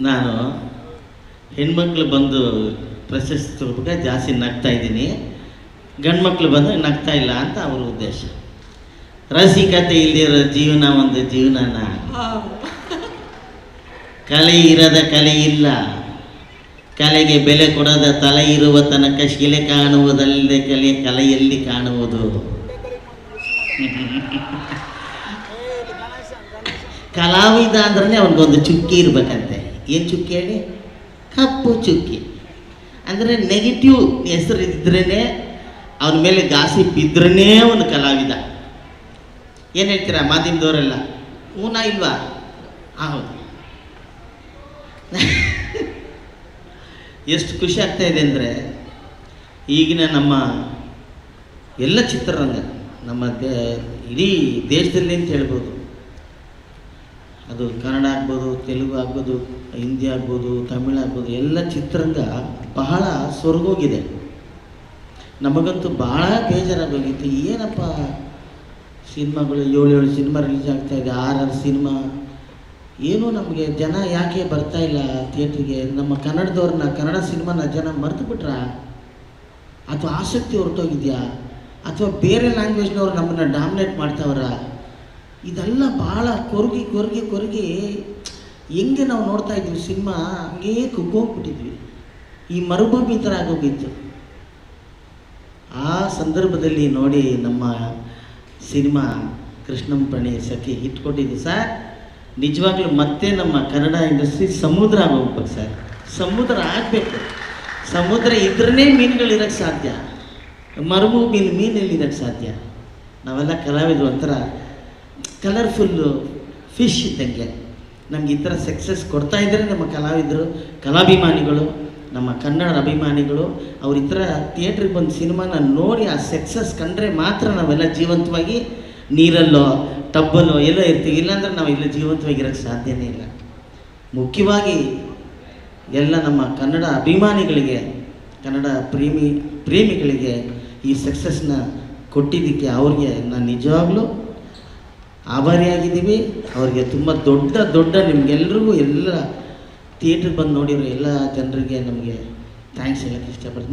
ನಾನು ಹೆಣ್ಮಕ್ಳು ಬಂದು ಪ್ರಶಸ್ತಿ ಜಾಸ್ತಿ ನಗ್ತಾ ಇದ್ದೀನಿ. ಗಂಡು ಮಕ್ಕಳು ಬಂದು ನಗ್ತಾ ಇಲ್ಲ ಅಂತ ಅವ್ರ ಉದ್ದೇಶ. ರಸಿಕತೆ ಇಲ್ದಿರೋ ಜೀವನ ಒಂದು ಜೀವನನ. ಕಲೆ ಇರದ ಕಲೆ ಇಲ್ಲ. ಕಲೆಗೆ ಬೆಲೆ ಕೊಡದ ತಲೆ ಇರುವ ತನಕ ಶಿಲೆ ಕಾಣುವುದಲ್ಲದೆ ಕಲೆ ಕಲೆಯಲ್ಲಿ ಕಾಣುವುದು. ಕಲಾವಿದ ಅಂದ್ರೆ ಅವನಿಗೊಂದು ಚುಕ್ಕಿ ಇರ್ಬೇಕಂತೆ. ಏನು ಚುಕ್ಕಿ ಹೇಳಿ? ಕಪ್ಪು ಚುಕ್ಕಿ. ಅಂದರೆ ನೆಗೆಟಿವ್ ಹೆಸರು ಇದ್ರೇ ಅವನ ಮೇಲೆ ಗಾಸಿಪ್ ಇದ್ರೇ ಅವನು ಕಲಾವಿದ. ಏನು ಹೇಳ್ತೀರಾ ಮಾಧ್ಯಮದವರೆಲ್ಲ? ಊನ ಇಲ್ವಾ? ಹೌದು. ಎಷ್ಟು ಖುಷಿ ಆಗ್ತಾ ಇದೆ ಅಂದರೆ ಈಗಿನ ನಮ್ಮ ಎಲ್ಲ ಚಿತ್ರರಂಗ, ನಮ್ಮ ದೇ ಇಡೀ ದೇಶದಲ್ಲಿ ಅಂತ ಹೇಳ್ಬೋದು. ಅದು ಕನ್ನಡ ಆಗ್ಬೋದು, ತೆಲುಗು ಆಗ್ಬೋದು, ಹಿಂದಿ ಆಗ್ಬೋದು, ತಮಿಳು ಆಗ್ಬೋದು, ಎಲ್ಲ ಚಿತ್ರರಂಗ ಬಹಳ ಸೊರಗೋಗಿದೆ. ನಮಗಂತೂ ಭಾಳ ಬೇಜಾರಾಗೋಗಿತ್ತು. ಏನಪ್ಪ ಸಿನಿಮಾಗಳು ಏಳು ಏಳು ಸಿನಿಮಾ ರಿಲೀಸ್ ಆಗ್ತಾ ಇದೆ, ಆರಾರು ಆರು ಸಿನಿಮಾ. ಏನೂ ನಮಗೆ ಜನ ಯಾಕೆ ಬರ್ತಾ ಇಲ್ಲ ಥಿಯೇಟ್ರಿಗೆ? ನಮ್ಮ ಕನ್ನಡದವ್ರನ್ನ, ಕನ್ನಡ ಸಿನಿಮಾನ ಜನ ಮರೆತು ಬಿಟ್ರಾ? ಅಥವಾ ಆಸಕ್ತಿ ಹೊರಟೋಗಿದೆಯಾ ಅಥವಾ ಬೇರೆ ಲ್ಯಾಂಗ್ವೇಜ್ನವ್ರು ನಮ್ಮನ್ನು ಡಾಮಿನೇಟ್ ಮಾಡ್ತಾವ್ರ? ಇದೆಲ್ಲ ಭಾಳ ಕೊರಗಿ ಕೊರಗಿ ಕೊರಗಿ. ಹೆಂಗೆ ನಾವು ನೋಡ್ತಾ ಇದ್ವಿ ಸಿನಿಮಾ, ಹಂಗೇ ಕುಗ್ಗೋಗ್ಬಿಟ್ಟಿದ್ವಿ. ಈ ಮರುಭೂಮಿ ಥರ ಆಗೋಗಿತ್ತು ಆ ಸಂದರ್ಭದಲ್ಲಿ ನೋಡಿ ನಮ್ಮ ಸಿನಿಮಾ ಕೃಷ್ಣಂ ಪ್ರಣಿ ಸಖಿ ಹಿಟ್ ಕೊಟ್ಟಿದ್ದು ಸರ್, ನಿಜವಾಗ್ಲೂ ಮತ್ತೆ ನಮ್ಮ ಕನ್ನಡ ಇಂಡಸ್ಟ್ರಿ ಸಮುದ್ರ ಆಗೋಗ್ಬೇಕು ಸರ್. ಸಮುದ್ರ ಆಗಬೇಕು. ಸಮುದ್ರ ಇದ್ರೇ ಮೀನುಗಳಿರೋಕ್ಕೆ ಸಾಧ್ಯ. ಮರುಭೂಮಿಲಿ ಮೀನಲ್ಲಿ ಇರೋಕ್ಕೆ ಸಾಧ್ಯ. ನಾವೆಲ್ಲ ಕಲಾವಿದರು ಒಂಥರ ಕಲರ್ಫುಲ್ಲು ಫಿಶ್ ಇದ್ದಂಗೆ. ನಮ್ಗೆ ಈ ಥರ ಸಕ್ಸಸ್ ಕೊಡ್ತಾ ಇದ್ದರೆ ನಮ್ಮ ಕಲಾವಿದರು, ಕಲಾಭಿಮಾನಿಗಳು, ನಮ್ಮ ಕನ್ನಡ ಅಭಿಮಾನಿಗಳು, ಅವ್ರ ಈ ಥರ ಥಿಯೇಟ್ರಿಗೆ ಬಂದು ಸಿನಿಮಾನ ನೋಡಿ ಆ ಸಕ್ಸಸ್ ಕಂಡ್ರೆ ಮಾತ್ರ ನಾವೆಲ್ಲ ಜೀವಂತವಾಗಿ ನೀರಲ್ಲೋ, ಟಬ್ಬಲ್ಲೋ ಎಲ್ಲೋ ಇರ್ತೀವಿ. ಇಲ್ಲಾಂದ್ರೆ ನಾವು ಇಲ್ಲ ಜೀವಂತವಾಗಿರೋಕ್ಕೆ ಸಾಧ್ಯನೇ ಇಲ್ಲ. ಮುಖ್ಯವಾಗಿ ಎಲ್ಲ ನಮ್ಮ ಕನ್ನಡ ಅಭಿಮಾನಿಗಳಿಗೆ, ಕನ್ನಡ ಪ್ರೇಮಿ, ಪ್ರೇಮಿಗಳಿಗೆ ಈ ಸಕ್ಸಸ್ನ ಕೊಟ್ಟಿದ್ದಕ್ಕೆ ಅವ್ರಿಗೆ ನಾನು ನಿಜವಾಗ್ಲೂ ಆಭಾರಿಯಾಗಿದ್ದೀವಿ. ಅವರಿಗೆ ತುಂಬ ದೊಡ್ಡ ದೊಡ್ಡ ನಿಮಗೆಲ್ರಿಗೂ ಎಲ್ಲ ಥಿಯೇಟ್ರಿಗೆ ಬಂದು ನೋಡಿರೋ ಎಲ್ಲ ಜನರಿಗೆ ನಮಗೆ ಥ್ಯಾಂಕ್ಸ್ ಹೇಳೋಕ್ಕೆ ಇಷ್ಟಪಡ್ತೀನಿ.